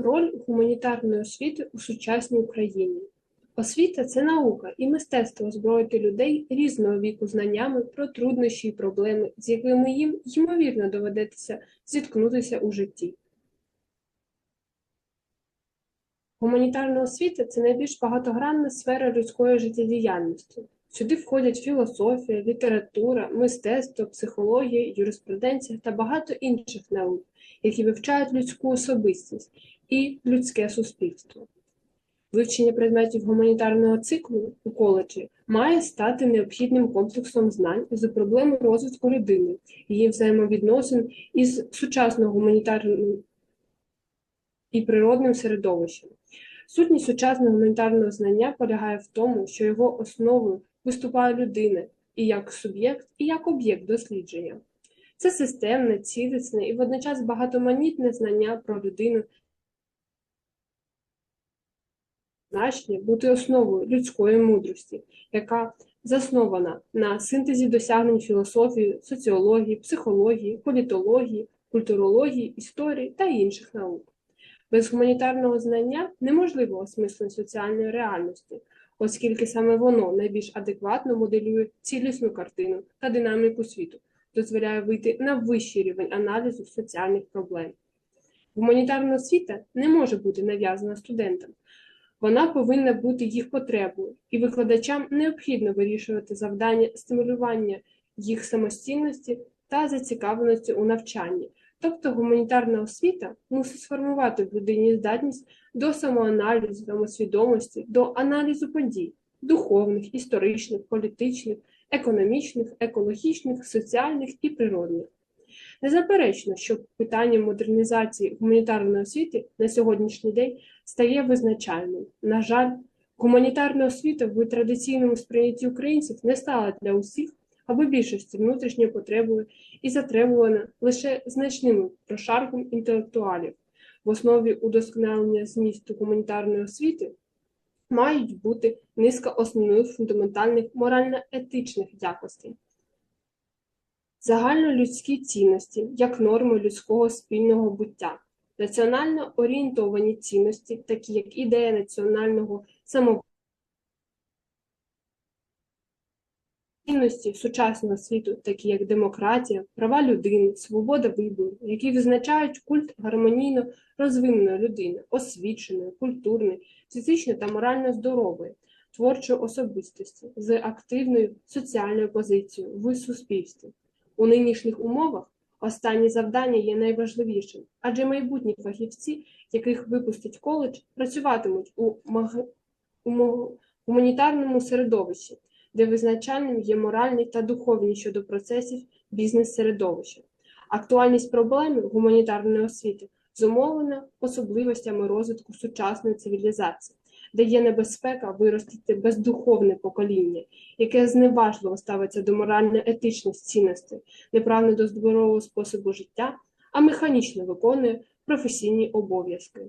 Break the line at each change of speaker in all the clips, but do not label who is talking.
Роль гуманітарної освіти у сучасній Україні. Освіта це наука і мистецтво озброїти людей різного віку знаннями про труднощі і проблеми, з якими їм ймовірно доведеться зіткнутися у житті. Гуманітарна освіта це найбільш багатогранна сфера людської життєдіяльності. Сюди входять філософія, література, мистецтво, психологія, юриспруденція та багато інших наук, які вивчають людську особистість і людське суспільство. Вивчення предметів гуманітарного циклу у коледжі має стати необхідним комплексом знань з проблеми розвитку людини, її взаємовідносин із сучасним гуманітарним і природним середовищем. Сутність сучасного гуманітарного знання полягає в тому, що його основою виступає людина і як суб'єкт, і як об'єкт дослідження. Це системне, цілісне і водночас багатоманітне знання про людину значення бути основою людської мудрості, яка заснована на синтезі досягнень філософії, соціології, психології, політології, культурології, історії та інших наук. Без гуманітарного знання неможливо осмислення соціальної реальності, оскільки саме воно найбільш адекватно моделює цілісну картину та динаміку світу, дозволяє вийти на вищий рівень аналізу соціальних проблем. Гуманітарна освіта не може бути нав'язана студентам, вона повинна бути їх потребою, і викладачам необхідно вирішувати завдання стимулювання їх самостійності та зацікавленості у навчанні. Тобто гуманітарна освіта мусить сформувати в людині здатність до самоаналізу, самосвідомості, до аналізу подій духовних, історичних, політичних, економічних, екологічних, соціальних і природних. Незаперечно, що питання модернізації гуманітарної освіти на сьогоднішній день стає визначальним. На жаль, гуманітарна освіта в традиційному сприйнятті українців не стала для усіх або більшості внутрішньою потребою і затребувана лише значним прошарком інтелектуалів. В основі удосконалення змісту гуманітарної освіти мають бути низка основних фундаментальних морально-етичних якостей. Загальнолюдські цінності як норми людського спільного буття, національно орієнтовані цінності, такі як ідея національного самоврядування, цінності сучасного світу, такі як демократія, права людини, свобода вибору, які визначають культ гармонійно розвиненої людини, освіченої, культурної, фізично та морально здорової, творчої особистості з активною соціальною позицією в суспільстві. У нинішніх умовах останнє завдання є найважливішим, адже майбутні фахівці, яких випустить коледж, працюватимуть у, маг... гуманітарному середовищі, де визначальним є моральний та духовні щодо процесів бізнес-середовища. Актуальність проблеми гуманітарної освіти зумовлена особливостями розвитку сучасної цивілізації де є небезпека виростити бездуховне покоління, яке зневажливо ставиться до морально-етичних цінностей, неправильно до здорового способу життя, а механічно виконує професійні обов'язки.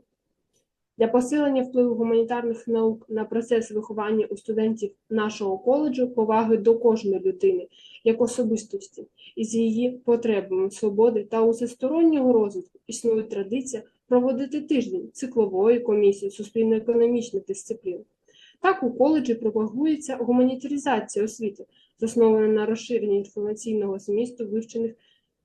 Для посилення впливу гуманітарних наук на процес виховання у студентів нашого коледжу поваги до кожної людини як особистості із її потребами свободи та усестороннього розвитку існує традиція проводити тиждень циклової комісії суспільно-економічних дисциплін. Так у коледжі пропагується гуманітаризація освіти, заснована на розширенні інформаційного змісту вивчених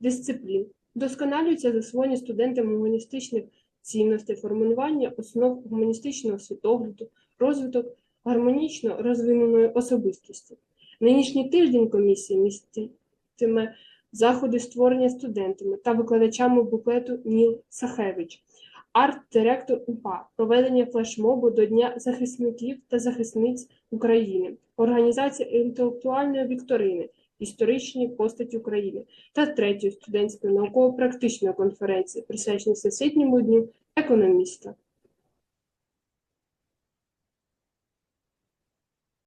дисциплін, вдосконалюється засвоєння студентами гуманістичних цінностей, формування основ гуманістичного світогляду, розвиток гармонічно розвиненої особистості. Нинішній тиждень комісії міститиме заходи створення студентами та викладачами буклету Ніл Сахевич, арт-директор УПА, проведення флешмобу до Дня захисників та захисниць України, організація інтелектуальної вікторини, історичні постаті України та третьої студентської науково-практичної конференції, присвяченої Всесвітньому дню економіста.